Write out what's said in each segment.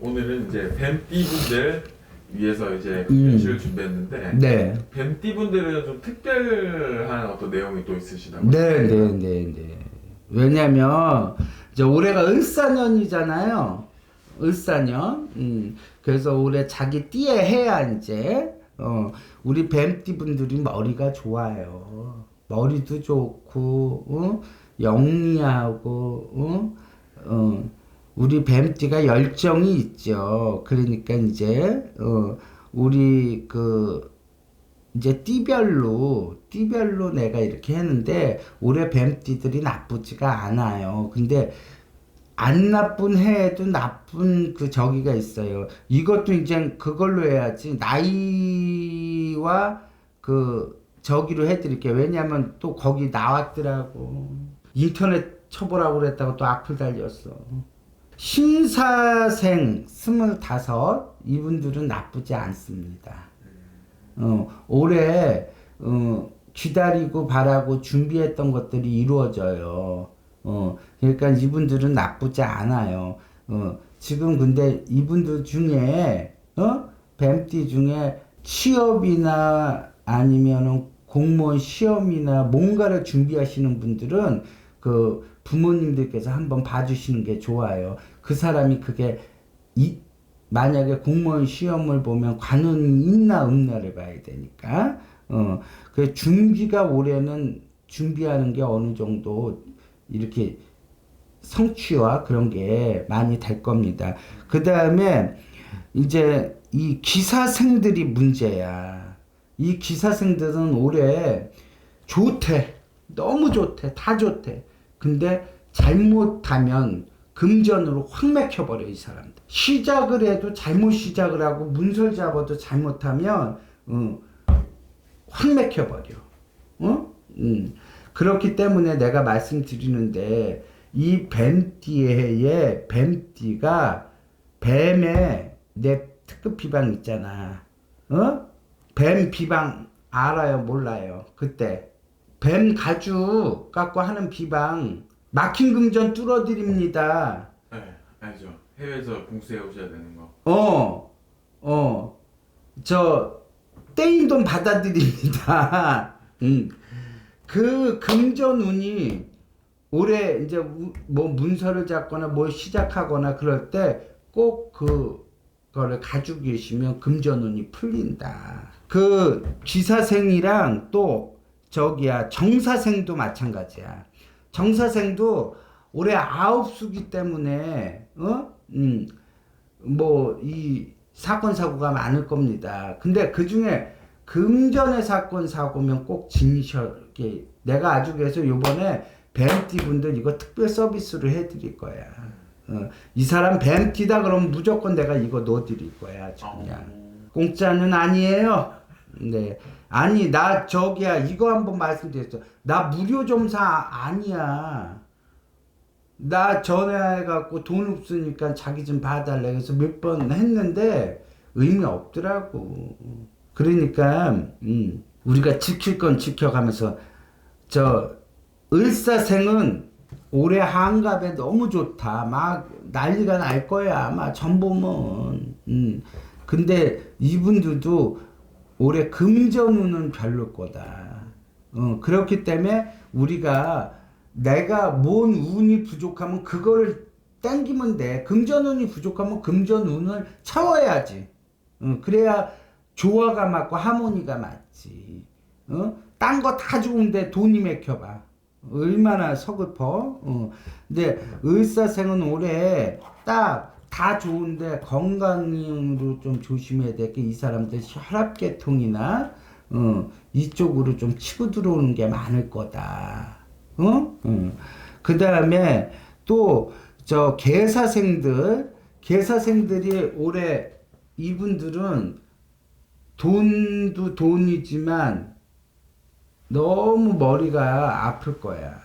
오늘은 이제 뱀띠 분들 위해서 이제 음. 연시를 준비했는데 네. 뱀띠 분들은 좀 특별한 어떤 내용이 또 있으시다고. 네, 네, 네, 네. 왜냐면 이제 올해가 을사년이잖아요. 을사년. 음. 그래서 올해 자기 띠에 해야 이제 어 우리 뱀띠 분들이 머리가 좋아요. 머리도 좋고 어? 영리하고 어? 어 우리 뱀띠가 열정이 있죠. 그러니까 이제 어 우리 그 이제 띠별로 띠별로 내가 이렇게 했는데 올해 뱀띠들이 나쁘지가 않아요. 근데 안 나쁜 해에도 나쁜 그 저기가 있어요. 이것도 이제 그걸로 해야지 나이와 그 저기로 해드릴게요. 왜냐면 또 거기 나왔더라고. 인터넷 쳐보라고 그랬다고 또 악플 달렸어. 신사생 스물다섯 이분들은 나쁘지 않습니다. 어, 올해 어, 기다리고 바라고 준비했던 것들이 이루어져요. 어, 그러니까 이분들은 나쁘지 않아요. 어, 지금 근데 이분들 중에 어? 뱀띠 중에 취업이나 아니면은 공무원 시험이나 뭔가를 준비하시는 분들은 그 부모님들께서 한번 봐주시는 게 좋아요. 그 사람이 그게 이, 만약에 공무원 시험을 보면 관운이 있나 없나를 봐야 되니까 어, 그 준비가 올해는 준비하는 게 어느 정도 이렇게 성취와 그런 게 많이 될 겁니다. 그 다음에 이제 이 기사생들이 문제야. 이 기사생들은 올해 좋대. 너무 좋대. 다 좋대. 근데 잘못하면 금전으로 확 맥혀버려, 이 사람들. 시작을 해도 잘못 시작을 하고 문설 잡아도 잘못하면, 어, 확 맥혀버려. 어? 음. 그렇기 때문에 내가 말씀드리는데, 이 뱀띠의 뱀띠가 뱀의 내 특급 비방 있잖아. 어? 뱀 비방 알아요, 몰라요. 그때 뱀 가죽 갖고 하는 비방 막힌 금전 뚫어드립니다. 네, 알죠. 해외에서 공수해 오셔야 되는 거. 어, 어, 저 떼인 돈 받아드립니다. 음. 그 금전운이 올해 이제 우- 뭐 문서를 잡거나 뭘 시작하거나 그럴 때 꼭 그거를 가지고 계시면 금전운이 풀린다. 그 기사생이랑 또 저기야 정사생도 마찬가지야. 정사생도 올해 아홉 수기 때문에 어? 음. 뭐 이 사건 사고가 많을 겁니다. 근데 그 중에 금전의 사건 사고면 꼭 지니셔게 내가 아주 그래서 요번에 뱀띠 분들 이거 특별 서비스로 해드릴 거야. 어, 이 사람 뱀띠다 그러면 무조건 내가 이거 넣어드릴 거야. 그냥 공짜는 아니에요. 네. 아니 나 저기야 이거 한번 말씀드렸어. 나 무료 점사 아니야. 나 전화해갖고 돈 없으니까 자기 좀 봐달래. 그래서 몇 번 했는데 의미 없더라고. 그러니까 음, 우리가 지킬 건 지켜가면서 저 을사생은 올해 한갑에 너무 좋다. 막 난리가 날 거야. 아마 전 보면. 음. 근데 이분들도 올해 금전운은 별로 거다. 어, 그렇기 때문에 우리가 내가 뭔 운이 부족하면 그거를 땡기면 돼. 금전운이 부족하면 금전운을 채워야지. 어, 그래야 조화가 맞고 하모니가 맞지. 어? 딴거 다 좋은데 돈이 맥혀봐. 얼마나 서글퍼. 어. 근데 을사생은 올해 딱 다 좋은데 건강으로 좀 조심해야 될 게 이 사람들 혈압계통이나 어, 이쪽으로 좀 치고 들어오는 게 많을 거다. 어? 응. 그 다음에 또 저 개사생들, 개사생들이 올해 이분들은 돈도 돈이지만 너무 머리가 아플 거야.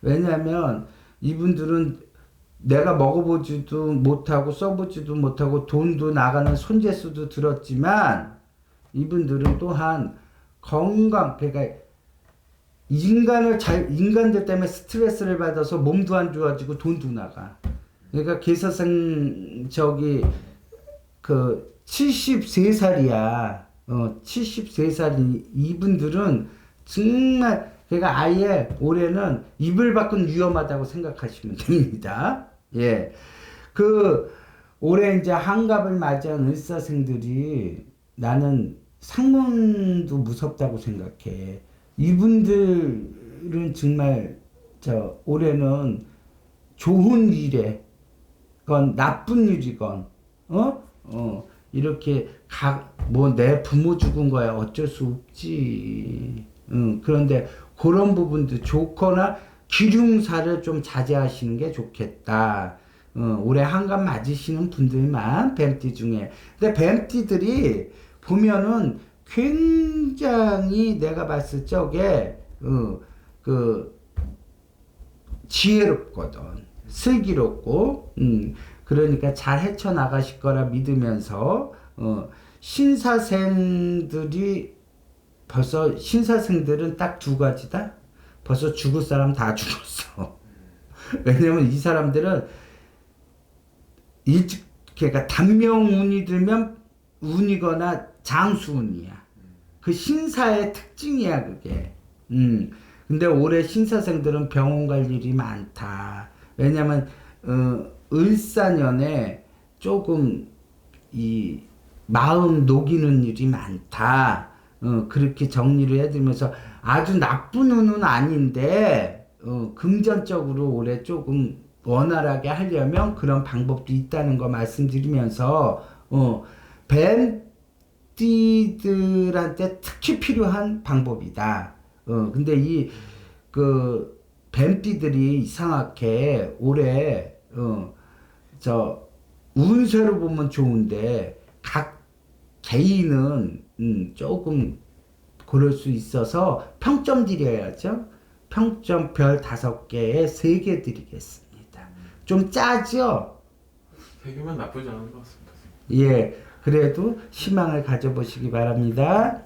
왜냐면 이분들은 내가 먹어보지도 못하고 써보지도 못하고 돈도 나가는 손재수도 들었지만 이분들은 또한 건강 그러니까 인간을 잘 인간들 때문에 스트레스를 받아서 몸도 안 좋아지고 돈도 나가 그러니까 개사생 저기 그 73살이야. 어, 73살이 이분들은 정말 그러니까 아예 올해는 이불 밖은 위험하다고 생각하시면 됩니다. 예. 그 올해 이제 한갑을 맞이한 을사생들이 나는 상문도 무섭다고 생각해. 이분들은 정말 저 올해는 좋은 일에 건 나쁜 일이건 어? 어 이렇게 뭐내 부모 죽은 거야 어쩔 수 없지. 응 그런데 그런 부분도 좋거나 기lum사를 좀 자제하시는 게 좋겠다. 어, 올해 한갑 맞으시는 분들만 뱀띠 중에. 근데 뱀띠들이 보면은 굉장히 내가 봤을 적에 어, 그 지혜롭거든. 슬기롭고, 음, 그러니까 잘 헤쳐나가실 거라 믿으면서, 어, 신사생들이 벌써, 신사생들은 딱 두 가지다? 벌써 죽을 사람 다 죽었어. 왜냐면 이 사람들은 일찍, 그러니까 단명운이 들면 운이거나 장수운이야. 그 신사의 특징이야, 그게. 음. 근데 올해 신사생들은 병원 갈 일이 많다. 왜냐면, 어, 을사년에 조금 이 마음 녹이는 일이 많다. 어, 그렇게 정리를 해드리면서 아주 나쁜 운은 아닌데, 어, 금전적으로 올해 조금 원활하게 하려면 그런 방법도 있다는 거 말씀드리면서, 어, 뱀띠들한테 특히 필요한 방법이다. 어, 근데 이, 그, 뱀띠들이 이상하게 올해, 어, 저, 운세로 보면 좋은데, 각 개인은, 음, 조금, 그럴 수 있어서 평점 드려야죠. 평점 별 다섯 개에 세 개 드리겠습니다. 좀 짜죠? 세 개면 나쁘지 않은 것 같습니다. 예. 그래도 희망을 가져보시기 바랍니다.